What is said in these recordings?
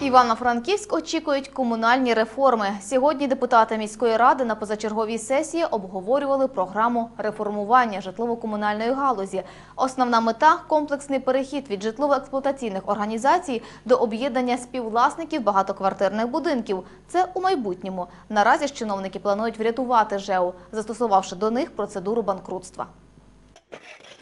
Івано-Франківськ очікують комунальні реформи. Сьогодні депутати міської ради на позачерговій сесії обговорювали програму реформування житлово-комунальної галузі. Основна мета комплексний перехід від житлово-експлуатаційних організацій до об'єднання співвласників багатоквартирних будинків. Це у майбутньому. Наразі ж чиновники планують врятувати ЖЕУ, застосувавши до них процедуру банкрутства.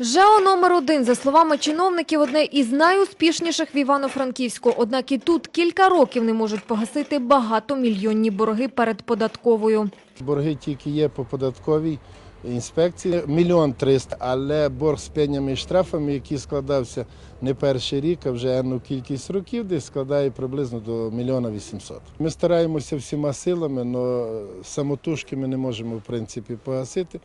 ЖЕО номер один, за словами чиновників, одне із найуспішніших в Івано-Франківську. Однак і тут кілька років не можуть погасити багатомільйонні борги перед податковою. Борги тільки є по податковій інспекції. Мільйон триста, але борг з пенями і штрафами, який складався не перший рік, а вже енну кількість років, десь складає приблизно до мільйона вісімсот. Ми стараємося всіма силами, але самотужки ми не можемо в принципі погасити.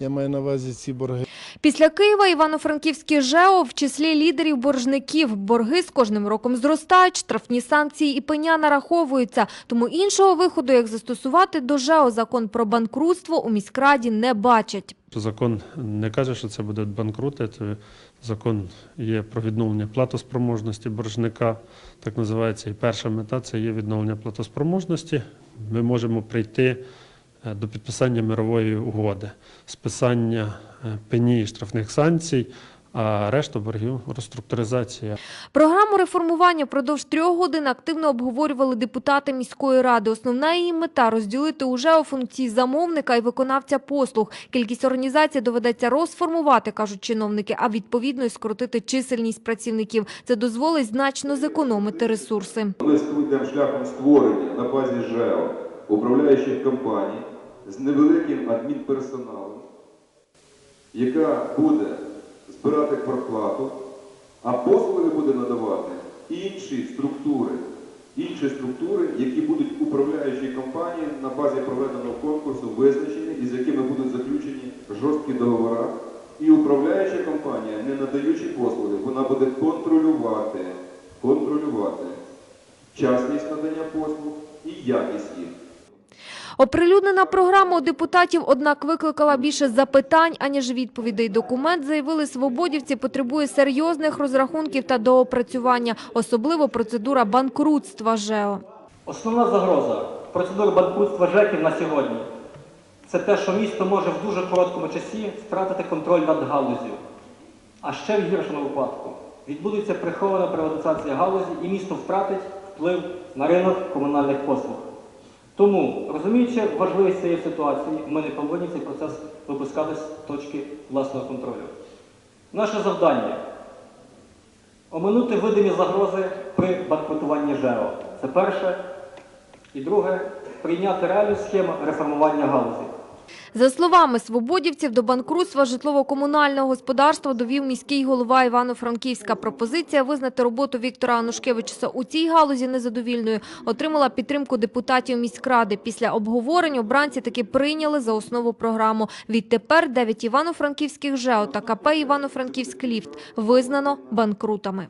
Я маю на увазі ці борги. Після Києва Івано-Франківське ЖЕО в числі лідерів боржників. Борги з кожним роком зростають, штрафні санкції і пеня нараховуються. Тому іншого виходу, як застосувати до ЖЕО закон про банкрутство, у міськраді не бачать. Закон не каже, що це буде банкрути. Закон є про відновлення платоспроможності боржника, так називається. І перша мета це є відновлення платоспроможності. Ми можемо прийти до підписання мирової угоди, списання е, пені і штрафних санкцій, а решту боргів реструктуризація. Програму реформування впродовж трьох годин активно обговорювали депутати міської ради. Основна її мета – розділити уже у функції замовника і виконавця послуг. Кількість організацій доведеться розформувати, кажуть чиновники, а відповідно й скоротити чисельність працівників. Це дозволить значно зекономити ресурси. Ми йдемо шляхом створення на базі ЖЕО управляючих компаній з невеликим адмінперсоналом, яка буде збирати проплату, а послуги буде надавати інші структури, інші структури, які будуть управляючі компанії на базі проведеного конкурсу визначені і з якими будуть заключені жорсткі договори. І управляюча компанія, не надаючи послуги, вона буде контролювати, контролювати вчасність надання послуг і якість їх. Оприлюднена програма у депутатів, однак, викликала більше запитань, аніж відповідей. Документ, заявили свободівці, потребує серйозних розрахунків та доопрацювання, особливо процедура банкрутства ЖЕО. Основна загроза процедури банкрутства ЖЕКів на сьогодні це те, що місто може в дуже короткому часі втратити контроль над галузю. А ще в гіршому випадку відбудеться прихована приватизація галузі і місто втратить вплив на ринок комунальних послуг. Тому, розуміючи важливість цієї ситуації, ми не повинні цей процес випускати з точки власного контролю. Наше завдання оминути видимі загрози при банкрутуванні ЖЕО. Це перше. І друге прийняти реальну схему реформування галузі. За словами свободівців, до банкрутства житлово-комунального господарства довів міський голова Івано-Франківська. Пропозиція визнати роботу Віктора Анушкевичуса у цій галузі незадовільною отримала підтримку депутатів міськради. Після обговорень обранці таки прийняли за основу програму. Відтепер дев'ять івано-франківських ЖЕО та КП «Івано-Франківськ ліфт» визнано банкрутами.